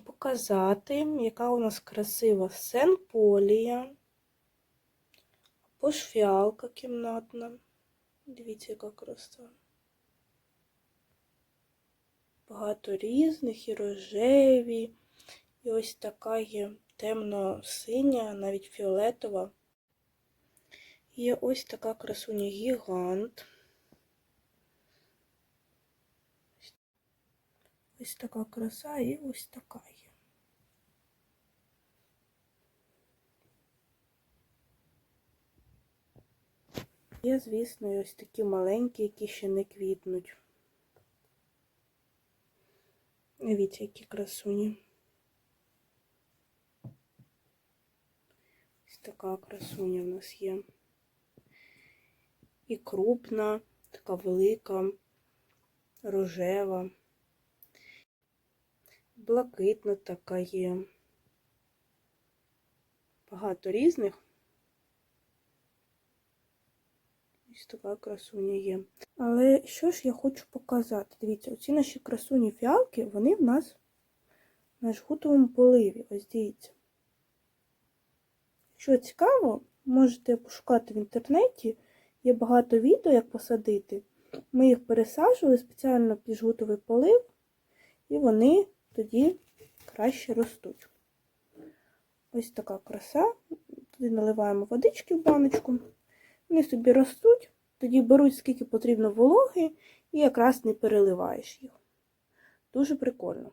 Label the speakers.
Speaker 1: показати, яка у нас красива сенполія або кімнатна. Дивіться, яка краса. Багато різних і рожеві. І ось така є темно-синя, навіть фіолетова. Є ось така красуня гігант. Ось така краса і ось така є. Є, звісно, ось такі маленькі, які ще не квітнуть. Дивіться, які красуні. Ось така красуня в нас є. І крупна, така велика, рожева, блакитна така є. Багато різних. Ось така красуня є. Але що ж я хочу показати? Дивіться, оці наші красуні фіалки, вони в нас на жгутовому поливі. Ось дивіться. Якщо цікаво, можете пошукати в інтернеті. Є багато відео, як посадити. Ми їх пересаджували спеціально під жгутовий полив, і вони тоді краще ростуть. Ось така краса. Туди наливаємо водички в баночку. Вони собі ростуть, тоді беруть скільки потрібно вологи і якраз не переливаєш їх. Дуже прикольно.